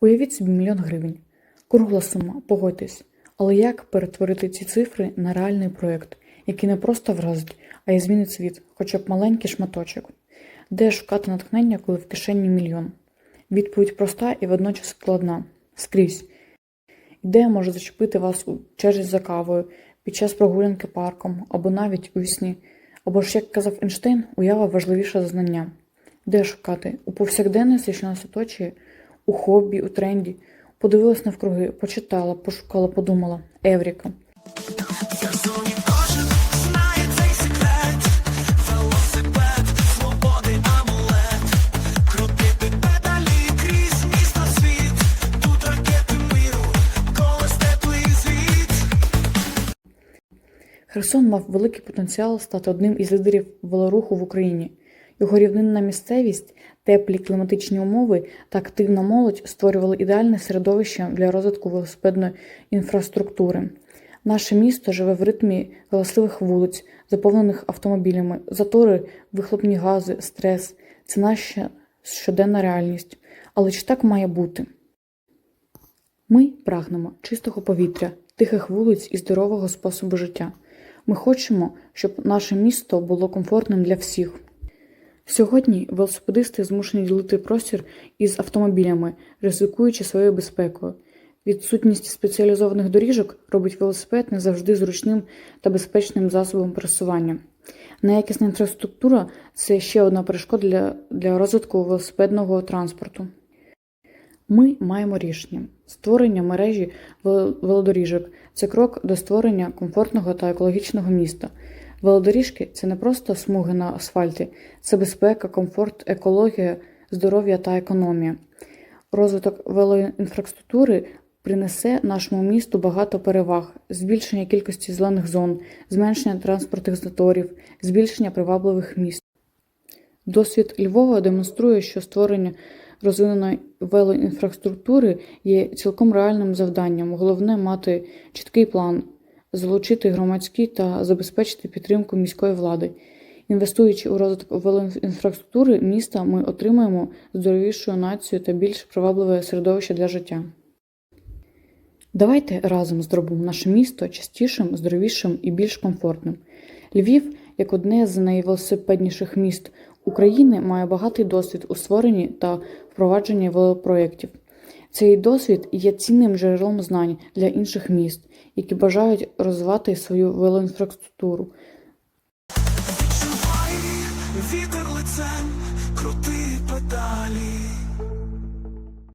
Уявіть собі мільйон гривень. Кругла сума, погодьтесь. Але як перетворити ці цифри на реальний проєкт, який не просто вразить, а й змінить світ, хоча б маленький шматочок? Де шукати натхнення, коли в кишені мільйон? Відповідь проста і водночас складна. Скрізь. Ідея може зачепити вас у черзі за кавою, під час прогулянки парком, або навіть у сні. Або ж, як казав Ейнштейн, уява важливіша за знання. Де шукати? У повсякденності, що нас оточує, у хобі, у тренді. Подивилась навкруги, почитала, пошукала, подумала. Евріка. Херсон мав великий потенціал стати одним із лідерів велоруху в Україні. Його рівнинна місцевість, теплі кліматичні умови та активна молодь створювали ідеальне середовище для розвитку велосипедної інфраструктури. Наше місто живе в ритмі галасливих вулиць, заповнених автомобілями, затори, вихлопні гази, стрес це наша щоденна реальність. Але чи так має бути? Ми прагнемо чистого повітря, тихих вулиць і здорового способу життя. Ми хочемо, щоб наше місто було комфортним для всіх. Сьогодні велосипедисти змушені ділити простір із автомобілями, ризикуючи своєю безпекою. Відсутність спеціалізованих доріжок робить велосипед не завжди зручним та безпечним засобом пересування. Неякісна інфраструктура це ще одна перешкода для, для розвитку велосипедного транспорту. Ми маємо рішення. Створення мережі вел- велодоріжок це крок до створення комфортного та екологічного міста. Велодоріжки це не просто смуги на асфальті, це безпека, комфорт, екологія, здоров'я та економія. Розвиток велоінфраструктури принесе нашому місту багато переваг: збільшення кількості зелених зон, зменшення транспортних заторів, збільшення привабливих міст. Досвід Львова демонструє, що створення розвиненої велоінфраструктури є цілком реальним завданням. Головне мати чіткий план, залучити громадські та забезпечити підтримку міської влади. Інвестуючи у розвиток велоінфраструктури міста, ми отримаємо здоровішу націю та більш привабливе середовище для життя. Давайте разом зробимо наше місто частішим, здоровішим і більш комфортним. Львів, як одне з найвелосипедніших міст України, має багатий досвід у створенні та впровадженні велопроєктів. Цей досвід є цінним джерелом знань для інших міст, які бажають розвивати свою велоінфраструктуру. Відчувай вітер лицем, крути педалі.